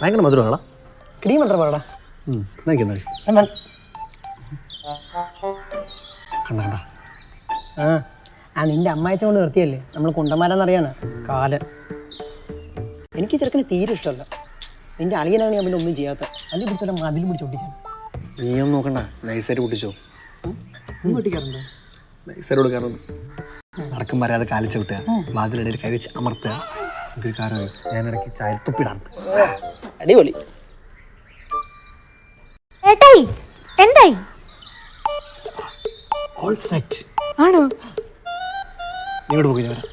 ഭയങ്കര മധുരമാണോ ക്രീം എത്ര പാടാ കണ്ട കണ്ട ആ ആ നിന്റെ അമ്മായച്ച കൊണ്ട് നിർത്തിയല്ലേ? നമ്മൾ കുണ്ടന്മാരാന്നറിയാനാ കാല എനിക്ക് ചെറുക്കനെ തീരെ ഇഷ്ടമല്ല. നിന്റെ അളിയനാണ് ഞാൻ പിന്നെ ഒന്നും ചെയ്യാത്ത. അല്ലെങ്കിൽ പിടിച്ചോട്ടെ മതിൽ പിടിച്ച് നീ ഒന്നും നോക്കണ്ട. നൈസായിട്ട് പൊട്ടിച്ചോ. നീ ഒട്ടിക്കാറുണ്ടോ നൈസായിട്ട് കൊടുക്കാറുണ്ട്. നടക്കും പറയാതെ കാലിച്ച വിട്ടുക വാതിലിടയിൽ കൈ വെച്ച് അമർത്തുക. എനിക്കൊരു ഞാൻ ഇടയ്ക്ക് ചായ തുപ്പിടാറുണ്ട്. അടിപൊളി. ഏട്ടായി എന്തായി? ഓൾ സെറ്റ് ആണോ? ഇങ്ങോട്ട് പോയി ഞാൻ വരാം.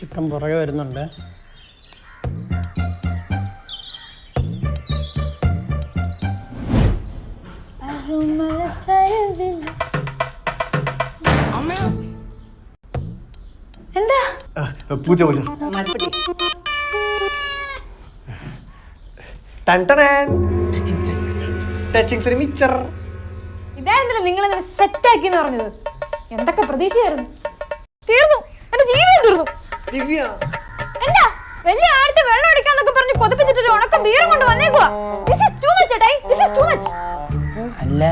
ചിക്കൻ പുറകെ വരുന്നുണ്ട്. എന്താ? പൂച്ച പൂജ മിച്ചർ ഇതായിരുന്നല്ലോ നിങ്ങൾ സെറ്റ് ആക്കി എന്ന് പറഞ്ഞത്. എന്തൊക്കെ പ്രതീക്ഷയായിരുന്നു? തീർന്നു. എന്റെ ജീവിതം തീർന്നു. ദിവ്യ. എന്താ? വലിയ ആഴത്തെ വെള്ളം അടിക്കാന്നൊക്കെ പറഞ്ഞ് കൊതിപ്പിച്ചിട്ട് ഉണക്ക ബീറും കൊണ്ട് വന്നേക്കുവാ. ദിസ് ഈസ് ടു മച്ച് ഏട്ടായി. ദിസ് ഈസ് ടു മച്ച് അല്ല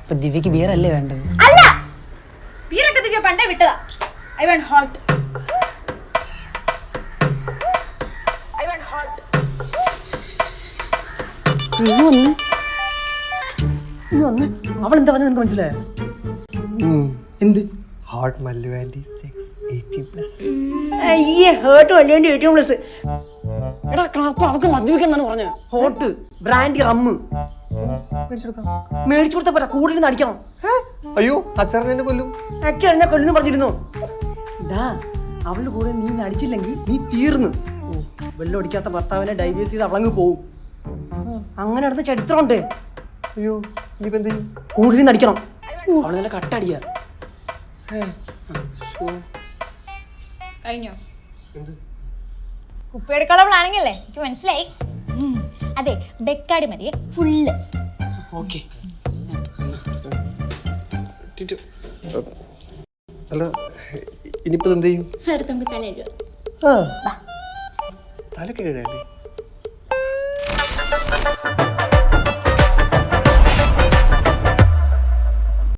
ഇപ്പൊ ദിവ്യക്ക് ബിയർ അല്ലേ വേണ്ടത്? അല്ല! ബിയറൊക്കെ ദിവ്യ പണ്ടേ വിട്ടതാ. I want hot I want hot അവൾ എന്താ പറഞ്ഞത് നിനക്ക് മനസ്സിലായോ? എന്ത്? Hot Mallu aunty six eighty plus അയ്യേ ഹേർട്ട് പ്ലസ് എടാ അവക്ക് മദ്യപിക്കണം പറഞ്ഞത്? Hot brandy rum. മേടിച്ചു കൊടുത്താ പോരാ. കൂടെ ഇരുന്ന് അടിക്കണം. അയ്യോ അച്ഛനെ കൊല്ലും. അക്കി എഴുന്ന കൊല്ലുന്നു പറഞ്ഞിരുന്നു. ഡാ അവളുടെ കൂടെ നീ അടിച്ചില്ലെങ്കിൽ നീ തീർന്നു. വെള്ളം അടിക്കാത്ത ഭർത്താവിനെ ഡൈവേഴ്സ് ചെയ്ത് അവളങ്ങ് പോവും. അങ്ങനെ നടന്ന ചരിത്രമുണ്ട്. അയ്യോ ഇനിയിപ്പോ എന്ത് കൂടുതൽ നടിക്കണം അവൾ നല്ല കട്ടടിയ. കഴിഞ്ഞോ? എന്ത്? കുപ്പിയെടുക്കാനുള്ള പ്ലാനിങ് അല്ലേ? എനിക്ക് മനസ്സിലായി. അതെ ബെക്കാടി മതിയെ ഫുള്ള് ഓക്കെ. ടിറ്റു. അല്ല ഇനിയിപ്പോ എന്ത് ചെയ്യും? തല എഴുതുക തലക്ക്